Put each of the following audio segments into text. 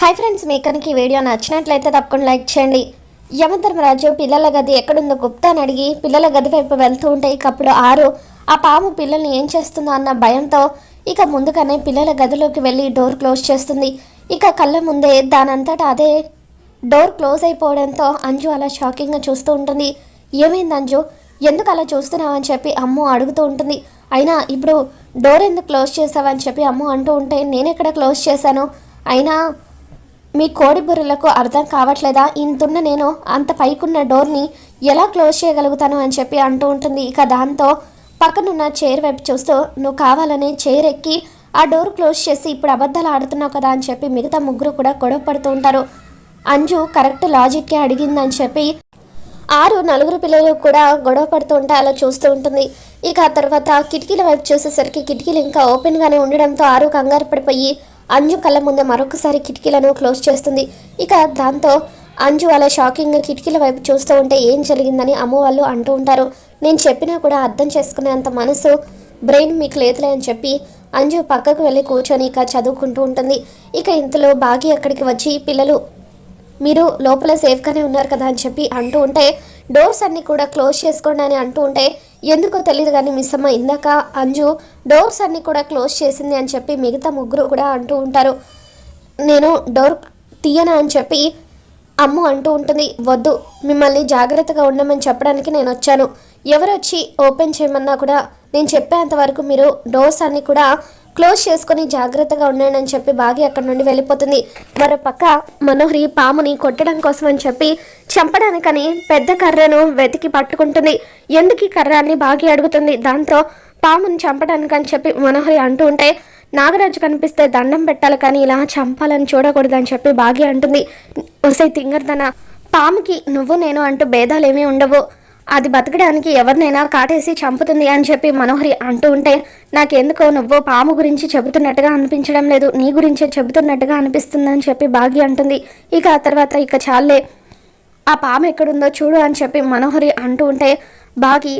Hi friends మీ కనుక ఈ video నచ్చినట్లయితే తప్పకుండా లైక్ చేయండి. యమధర్మరాజు పిల్లల గది ఎక్కడుందో గుప్తా అని అడిగి పిల్లల గది వైపు వెళ్తూ ఉంటే ఇక అప్పుడు ఆరు ఆ పాము పిల్లల్ని ఏం చేస్తుందో అన్న భయంతో ఇక ముందుగానే పిల్లల గదిలోకి వెళ్ళి డోర్ క్లోజ్ చేస్తుంది. ఇక కళ్ళ ముందే దానంతటా అదే డోర్ క్లోజ్ అయిపోవడంతో అంజు అలా షాకింగ్గా చూస్తూ ఉంటుంది. ఏమైంది అంజు? ఎందుకు అలా చూస్తున్నావు అని చెప్పి అమ్ము అడుగుతూ ఉంటుంది. అయినా ఇప్పుడు డోర్ ఎందుకు క్లోజ్ చేసావని చెప్పి అమ్ము అంటూ ఉంటే నేను ఎక్కడ క్లోజ్ చేశాను? అయినా మీ కోడి బుర్రలకు అర్థం కావట్లేదా? ఇంతున్న నేను అంత పైకున్న డోర్ని ఎలా క్లోజ్ చేయగలుగుతాను అని చెప్పి అంటూ ఉంటుంది. ఇక దాంతో పక్కనున్న చైర్ వైపు చూస్తూ నువ్వు కావాలని చైర్ ఎక్కి ఆ డోర్ క్లోజ్ చేసి ఇప్పుడు అబద్ధాలు ఆడుతున్నావు కదా అని చెప్పి మిగతా ముగ్గురు కూడా గొడవ పడుతూ ఉంటారు. అంజు కరెక్ట్ లాజిక్కే అడిగిందని చెప్పి ఆరు నలుగురు పిల్లలు కూడా గొడవ పడుతూ ఉంటే అలా చూస్తూ ఉంటుంది. ఇక ఆ తర్వాత కిటికీల వైపు చూసేసరికి కిటికీలు ఇంకా ఓపెన్గానే ఉండడంతో ఆరు కంగారు పడిపోయి అంజు కళ్ళ ముందే మరొకసారి కిటికీలను క్లోజ్ చేస్తుంది. ఇక దాంతో అంజు అలా షాకింగ్గా కిటికీల వైపు చూస్తూ ఉంటే ఏం జరిగిందని అమ్మ వాళ్ళు అంటూ ఉంటారు. నేను చెప్పినా కూడా అర్థం చేసుకునేంత మనసు బ్రెయిన్ మీకు లేదులే అని చెప్పి అంజు పక్కకు వెళ్ళి కూర్చొని ఇక చదువుకుంటూ ఉంటుంది. ఇక ఇంతలో బాగి అక్కడికి వచ్చి పిల్లలు మీరు లోపల సేఫ్గానే ఉన్నారు కదా అని చెప్పి అంటూ ఉంటే డోర్స్ అన్నీ కూడా క్లోజ్ చేసుకోండి అని అంటూ ఉంటే ఎందుకో తెలియదు కానీ మిస్ అమ్మ ఇందాక అంజు డోర్స్ అన్నీ కూడా క్లోజ్ చేసింది అని చెప్పి మిగతా ముగ్గురు కూడా అంటూ ఉంటారు. నేను డోర్ తీయనా అని చెప్పి అమ్ము అంటూ ఉంటుంది. వద్దు మిమ్మల్ని జాగ్రత్తగా ఉండమని చెప్పడానికి నేను వచ్చాను. ఎవరు వచ్చి ఓపెన్ చేయమన్నా కూడా నేను చెప్పేంత వరకు మీరు డోర్స్ అన్నీ కూడా క్లోజ్ చేసుకొని జాగ్రత్తగా ఉండండి అని చెప్పి బాగి అక్కడ నుండి వెళ్ళిపోతుంది. మరోపక్క మనోహరి పాముని కొట్టడం కోసం అని చెప్పి చంపడానికని పెద్ద కర్రను వెతికి పట్టుకుంటుంది. ఎందుకు ఈ కర్రాన్ని బాగి అడుగుతుంది? దాంతో పాముని చంపడానికని చెప్పి మనోహరి అంటూ ఉంటే నాగరాజు కనిపిస్తే దండం పెట్టాలి కానీ ఇలా చంపాలని చూడకూడదని చెప్పి బాగి అంటుంది. వసై తింగర్దన పాముకి నువ్వు నేను అంటూ భేదాలేమీ ఉండవు. అది బతకడానికి ఎవరినైనా కాటేసి చంపుతుంది అని చెప్పి మనోహరి అంటూ ఉంటే నాకెందుకో నువ్వు పాము గురించి చెబుతున్నట్టుగా అనిపించడం లేదు. నీ గురించే చెబుతున్నట్టుగా అనిపిస్తుంది అని చెప్పి భాగ్య అంటుంది. ఇక ఆ తర్వాత ఇక చాలే. ఆ పాము ఎక్కడుందో చూడు అని చెప్పి మనోహరి అంటూ ఉంటే బాగి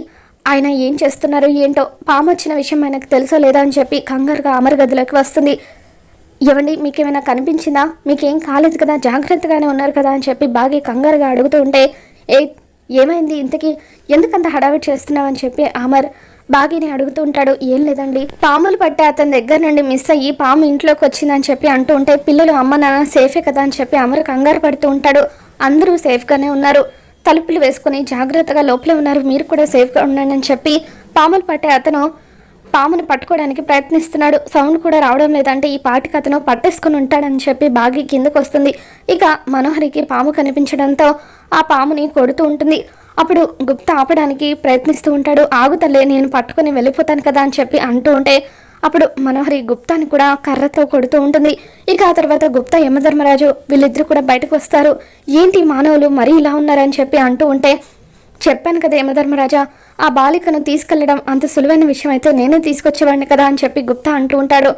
ఆయన ఏం చేస్తున్నారు ఏంటో? పాము వచ్చిన విషయం ఆయనకు తెలుసో లేదా అని చెప్పి కంగారుగా అమర గదిలోకి వస్తుంది. ఇవ్వండి మీకేమైనా కనిపించిందా? మీకేం కాలేదు కదా? జాగ్రత్తగానే ఉన్నారు కదా అని చెప్పి బాగి కంగారుగా అడుగుతూ ఉంటే ఏ ఏమైంది ఇంతకీ? ఎందుకంత హడావిడి చేస్తున్నావు అని చెప్పి అమర్ బాగిని అడుగుతూ ఉంటాడు. ఏం లేదండి. పాములు పట్టే అతని దగ్గర నుండి మిస్ అయ్యి పాము ఇంట్లోకి వచ్చిందని చెప్పి అంటూ ఉంటే పిల్లలు అమ్మ నాన్న సేఫే కదా అని చెప్పి అమర్ కంగారు పడుతూ ఉంటాడు. అందరూ సేఫ్గానే ఉన్నారు. తలుపులు వేసుకుని జాగ్రత్తగా లోపలే ఉన్నారు. మీరు కూడా సేఫ్గా ఉండండి అని చెప్పి పాములు పట్టే అతను పామును పట్టుకోవడానికి ప్రయత్నిస్తున్నాడు. సౌండ్ కూడా రావడం లేదంటే ఈ పాటికి అతను పట్టేసుకుని ఉంటాడని చెప్పి బాగి కిందకు వస్తుంది. ఇక మనోహరికి పాము కనిపించడంతో ఆ పాముని కొడుతూ ఉంటుంది. అప్పుడు గుప్త ఆపడానికి ప్రయత్నిస్తూ ఉంటాడు. ఆగుతలే నేను పట్టుకొని వెళ్ళిపోతాను కదా అని చెప్పి అంటూ ఉంటే అప్పుడు మనోహరి గుప్తాని కూడా కర్రతో కొడుతూ ఉంటుంది. ఇక ఆ తర్వాత గుప్తా యమధర్మరాజు వీళ్ళిద్దరు కూడా బయటకు వస్తారు. ఏంటి మానవులు మరీ ఇలా ఉన్నారని చెప్పి అంటూ ఉంటే చెప్పాను కదా యమధర్మరాజా ఆ బాలికను తీసుకెళ్ళడం అంత సులువైన విషయం అయితే నేనే తీసుకొచ్చేవాడిని కదా అని చెప్పి గుప్తా అంటూ ఉంటాడు.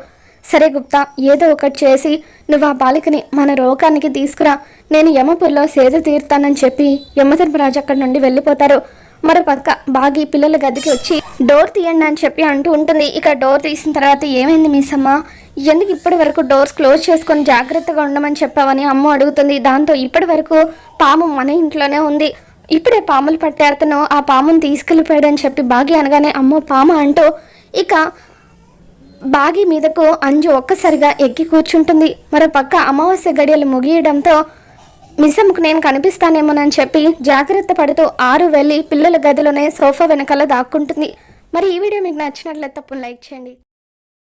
సరే గుప్తా ఏదో ఒకటి చేసి నువ్వు ఆ బాలికని మన రోగానికి తీసుకురా. నేను యమపూర్లో సేద తీరుతానని చెప్పి యమధర్మరాజు అక్కడి నుండి వెళ్ళిపోతారు. మరో పక్క బాగి పిల్లల గదికి వచ్చి డోర్ తీయండి అని చెప్పి అంటూ ఉంటుంది. ఇక డోర్ తీసిన తర్వాత ఏమైంది మీసమ్మ? ఎందుకు ఇప్పటి వరకు డోర్స్ క్లోజ్ చేసుకొని జాగ్రత్తగా ఉండమని చెప్పావని అమ్మ అడుగుతుంది. దాంతో ఇప్పటి వరకు పాము మన ఇంట్లోనే ఉంది. ఇప్పుడే పాములు పట్టే అతను ఆ పామును తీసుకెళ్ళిపోయాడని చెప్పి బాగి అనగానే అమ్మో పాము అంటూ ఇక బాగి మీదకు అంజు ఒక్కసారిగా ఎక్కి కూర్చుంటుంది. మరో పక్క అమావాస్య గడియలు ముగియడంతో మిసమ్కు నేను కనిపిస్తానేమోనని చెప్పి జాగ్రత్త పడుతూ ఆరు వెళ్ళి పిల్లల గదిలోనే సోఫా వెనకాల దాక్కుంటుంది. మరి ఈ వీడియో మీకు నచ్చినట్లయితే తప్పని లైక్ చేయండి.